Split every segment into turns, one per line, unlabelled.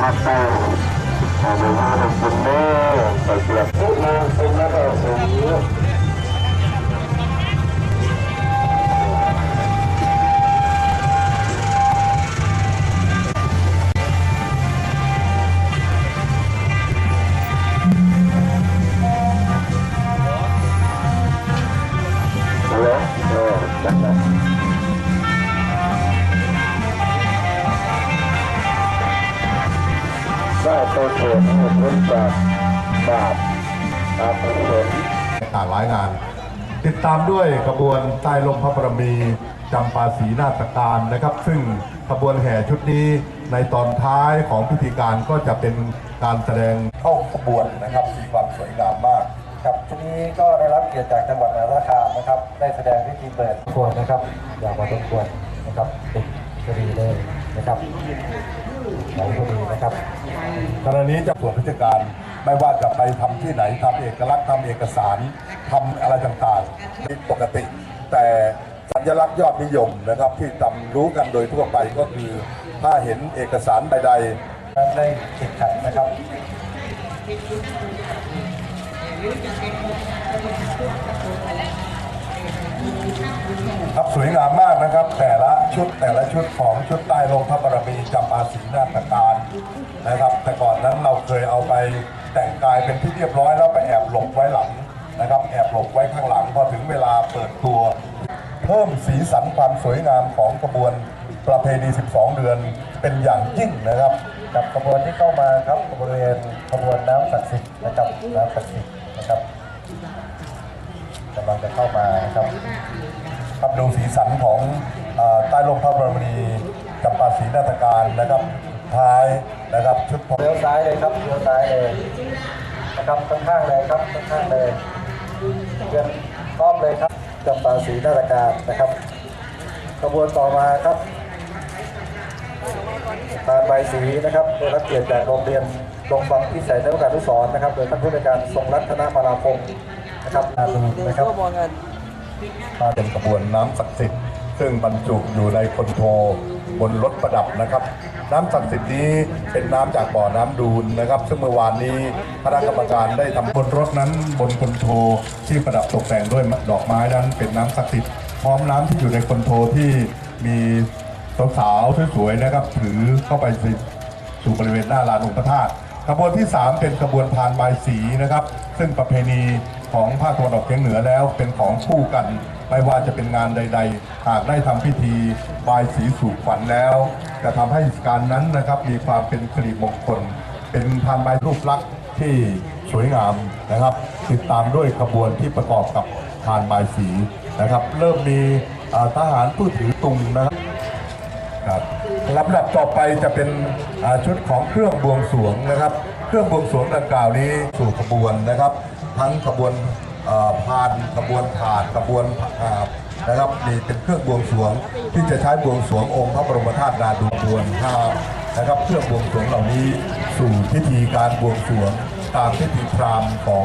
มาเต้าเอาไปว่าเนคนเด้อไปเสียบปุ๊บนาเป็นนักเอาสูง จากบาปตามกุศล
ต่างหลายงาน ติดตามด้วยขบวนใต้ลมพระบรมีจำปาสีนาฏการนะครับ ซึ่งขบวนแห่ชุดนี้ในตอนท้ายของพิธีการก็จะเป็นการแสดงเข้าขบวนนะครับมีความสวยงามมาก
ครับทีนี้ก็ได้รับเกียรติจากจังหวัดมหาสารคามนะครับ ได้แสดงพิธีเปิดควรนะครับอยากมาทบวนนะครับติดพอดีเลย นะครับหลพอดีนะครับ
ขณะนี้จะส่วนราชการไม่ว่าจะไปทำที่ไหนทำเอกลักษณ์ทำเอกสารทำอะไรต่างๆนี่ปกติ แต่สัญลักษณ์ยอดนิยมนะครับที่จำรู้กันโดยทั่วไปก็คือถ้าเห็นเอกสารใดๆ
ได้ติดขัดนะครับ
ค รับสวยงามมากนะครับ แต่ละชุดแต่ละชุดของชุดใต้ลงพระบารมีจำปาสีนาฏการนะครับ แต่ก่อนนั้นเราเคยเอาไปแต่งกายเป็นที่เรียบร้อยแล้วไปแอบหลบไว้หลังนะครับแอบหลบไว้ข้างหลังพอถึงเวลาเปิดตัว เพิ่มสีสันความสวยงามของกระบวนประเพณี 12 เดือนเป็นอย่างยิ่งนะครับ
กับขบวนที่เข้ามาครับบริเวณขบวนน้ำศักดิ์สิทธิ์นะครับน้ำศักดิ์สิทธิ์นะครับกำลัง จะเข้ามานะครับ
ครับดูสีสันของอใต้ลมพระบรมีจำปาสีนาฏการนะครับท้ายนะครับชุด
เลี้ยวซ้ายเลยครับเลี้ยวซ้ายเลยนะครับข้างๆเลยครับข้างๆเลยเดินอ้อมเลยครับจำปาสีนาฏการนะครับขบวนต่อมาครับตานใบสีนะครับได้รับเกียรติจากโรงเรียนลงฟังพิสัยนักการทุสอนนะครับ โดยท่านผู้ในการทรงรัตนมาลาพงศ์ นะครับอาดูนะครับ
มาเป็นกระบวนน้ำศักดิ์สิทธิ์ซึ่งบรรจุอยู่ในคอนโทรบนรถประดับนะครับ น้ำศักดิ์สิทธิ์นี้เป็นน้ำจากบ่อน้ำดูนนะครับ ซึ่งเมื่อวานนี้คณะกรรมการได้ทำบนรถนั้นบนคอนโทรที่ประดับตกแต่งด้วยดอกไม้นั้น เป็นน้ำศักดิ์สิทธิ์พร้อมน้ำที่อยู่ในคอนโทรที่มีสาวๆสวยๆนะครับถือเข้าไปสู่บริเวณหน้าลานองค์พระธาตุ ขบวนที่ 3 เป็นขบวนพานบายสีนะครับ ซึ่งประเพณีของภาคตะวันออกเฉียงเหนือแล้วเป็นของคู่กัน ไม่ว่าจะเป็นงานใด ๆ หากได้ทำพิธีบายสีสู่ขวัญแล้ว จะทำให้การนั้นนะครับมีความเป็นสิริมงคล เป็นพานใบายรูปลักษณ์ที่สวยงามนะครับ ติดตามด้วยขบวนที่ประกอบกับพานบายสีนะครับ เริ่มมีทหารผู้ถือตุงนะครับ ครับลำดับต่อไปจะเป็นชุดของเครื่องบวงสรวงนะครับ เครื่องบวงสรวงดังกล่าวนี้สู่ขบวนนะครับ ทั้งขบวนเอ่อพานขบวนถาดขบวนอ่านะครับมีเป็นเครื่องบวงสรวงที่จะใช้บวงสรวงองค์พระบรมธาตุนาดูบวนห้านะครับเครื่องบวงสรวงเหล่านี้สู่พิธีการบวงสรวงตามพิธีพราหมณ์ของ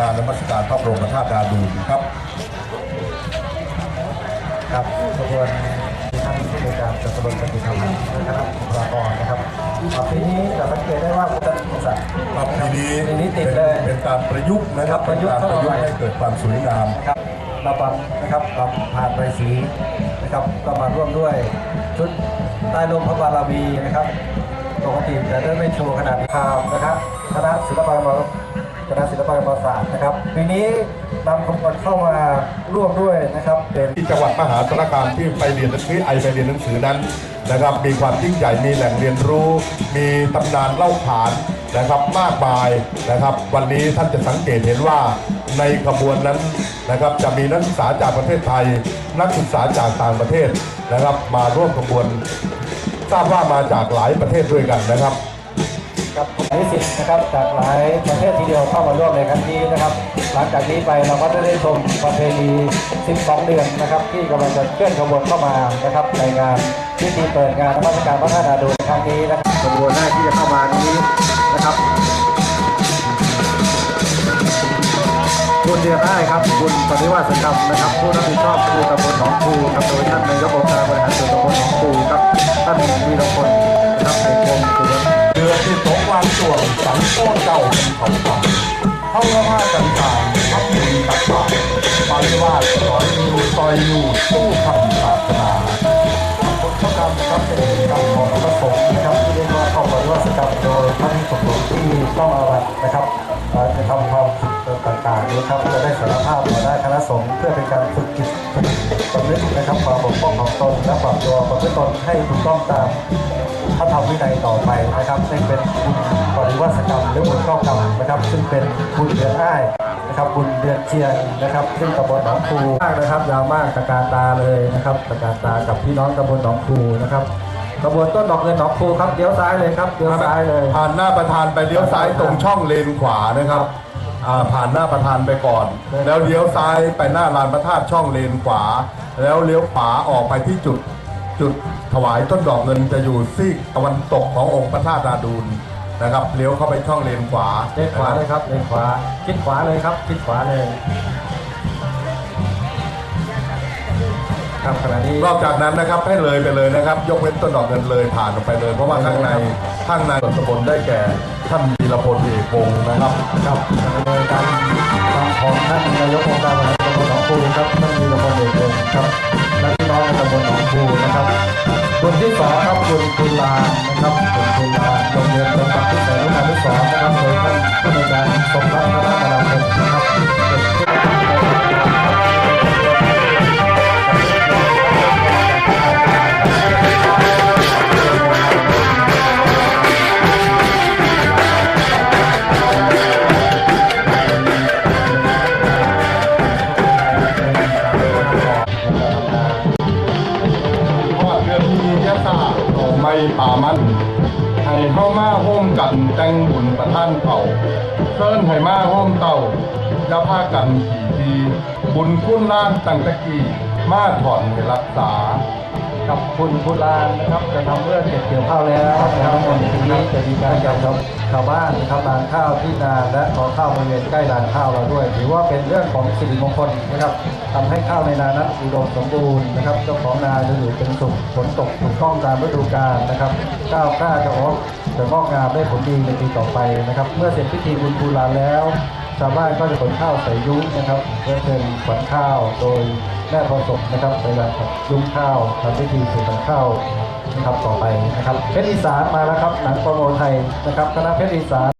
การนมัสการพระบรมธาตุนาดูนครับ
ครับขบวน ผู้ในวยการจัดขบวนปฏิธรรมนะครับบุคลากรนะครับอ่าปีนี้จะสังเกตได้ว่าพุทธศาสนา
ครับทีนี้
ทีนี้ติดเลย
เป็นการประยุกต์นะครับ
ประยุกต์
ประยุกต์ให้เกิดความสวยงาม
ครับเราบับนะครับเราผ่านไปสีนะครับ ก็มาร่วมด้วยชุดใต้ลมพระบารมีนะครับปกติจะได้ไม่โชว์ขนาดนี้คราวนะครับคณะศิลปกรรม คณะศิลปกรรมศาสตร์นะครับปีนี้นำขบวนเข้ามาร่วมด้วยนะครับเป็น
ที่จังหวัดมหาสารคามที่ไปเรียนหนังสือไอไปเรียนหนังสือนั้นนะครับ มีความยิ่งใหญ่มีแหล่งเรียนรู้ มีตำนานเล่าขานนะครับมากมายนะครับ วันนี้ท่านจะสังเกตเห็นว่าในขบวนนั้นนะครับจะมีนักศึกษาจากประเทศไทย นักศึกษาจากต่างประเทศนะครับ มาร่วมขบวน ทราบว่ามาจากหลายประเทศด้วยกันนะครับ
ครับนิสิตนะครับจากหลายประเทศทีเดียวเข้ามาร่วมในครั้งนี้นะครับ หลังจากนี้ไปเราก็จะได้ชมประเพณี 12 เดือนนะครับ ที่กำลังจะเคลื่อนขบวนเข้ามานะครับในงานพิธีเปิดงานนมัสการพระธาตุนาดูในครั้งนี้นะครับขบวนแรกที่จะเข้ามานี้นะครับคุณเดียได้ครับคุณปฏิวัติกรรมนะครับ ผู้รับผิดชอบคือตำบลหนองคูครับโดยท่านนายกองค์การบริหารส่วนตำบลหนองคูครับท่านวีรพล
เจ้าเป็นเขาทำเข้าละผ้าต่างๆทับมุนตักบาตรปฏิวัติสอยอยู่ซอยอยู่สู้คำศาสนา
ผลข้อกรรมนะครับเป็นกิจกรรมของพระสงฆ์นะครับที่เรียกว่าเข้าปฏิวัติกรรมโดยพระภิกษุสงฆ์ที่ต้องอาบัตนะครับจะทำความผิดต่างๆนี้ครับจะได้สารภาพต่อหน้าคณะสงฆ์เพื่อเป็นการฝึกจิตสำนึกนะครับความบกพร่องของตนและปรับตัวประพฤติตนให้ถูกต้องตาม พระธรรมวินัยต่อไปนะครับซึ่งเป็นบุญปฏิวัติกรรมหรือบุญเข้ากรรมนะครับ ซึ่งเป็นบุญเดือนอ้ายนะครับบุญเดือนเชียงนะครับซึ่งตำบลหนองคูมากนะครับยาวมากตะการตาเลยนะครับตะการตากับพี่น้องตำบลหนองคูนะครับตำบลต้นดอกเงินหนองคูครับเลี้ยวซ้ายเลยครับเลี้ยวซ้ายเลย
ผ่านหน้าประธานไปเลี้ยวซ้ายตรงช่องเลนขวานะครับอ่าผ่านหน้าประธานไปก่อน แล้วเลี้ยวซ้ายไปหน้าลานพระธาตุช่องเลนขวา แล้วเลี้ยวขวาออกไปที่จุด จุดถวายต้นดอกเงินจะอยู่ซีกตะวันตกขององค์พระธาตุนาดูลนะครับเลี้ยวเข้าไปช่องเลนขวา
เลนขวาเลยครับเลนขวาคิดขวาเลยครับคิดขวาเลยครับขณะนี้
นอกจากนั้นนะครับให้เลยไปเลยนะครับ ยกเว้นต้นดอกเงินเลยผ่านออกไปเลย เพราะว่าข้างในข้างในส่วนตำบลได้แก่ท่านวีรพลเอกวงศ์นะครับ
ครับโดยการฟังของท่านนายกองค์การบริหารตำบลหนองคูครับท่านมีตำบลเอกเองครับแล้องตำบลหนองคูนะครับบุญที่สองครับบุญคุณลานะครับบุญคุณลาโรงเรียนจังหวัดที่แสนรุ่งที่สองนะครับโดยท่านผู้ในวยการสมรักครับ ป่า
มันให้เข้ามาโฮมกันแต่งบุญประท่านเก่าเชิญให้มาห้มเต่าจะพากันขี่ทีบุญคุ้นล้านตั้งตะกี้มาถอนรักษา
กับคุณพุลานนะครับจะทำเรื่องเก็บเกี่ยวข้าวแล้วนะครับวันนี้จะมีการจัดกับชาวบ้านนะครับลานข้าวที่นาและขอข้าวบริเวณใกล้ลานข้าวเราด้วย ถือว่าเป็นเรื่องของสิริมงคลนะครับทำให้ข้าวในนานั้นอุดมสมบูรณ์นะครับเจ้าของนาจะอยู่เป็นสุขฝนตกถูกต้องตามฤดูกาลนะครับข้าวกล้าจะออกจะงอกงามได้ผลดีในปีต่อไปนะครับ เมื่อเสร็จพิธีบุญภูลานแล้วชาวบ้านก็จะขนข้าวใส่ยุ้งนะครับเพื่อเป็นขวัญข้าวโดย แม่พอศพนะครับไปรับยุ้งข้าวทำพิธีสู่ขวัญข้าวนะครับต่อไปนะครับเพชรอีสานมาแล้วครับหนังโปรโมไทยนะครับคณะเพชรอีสาน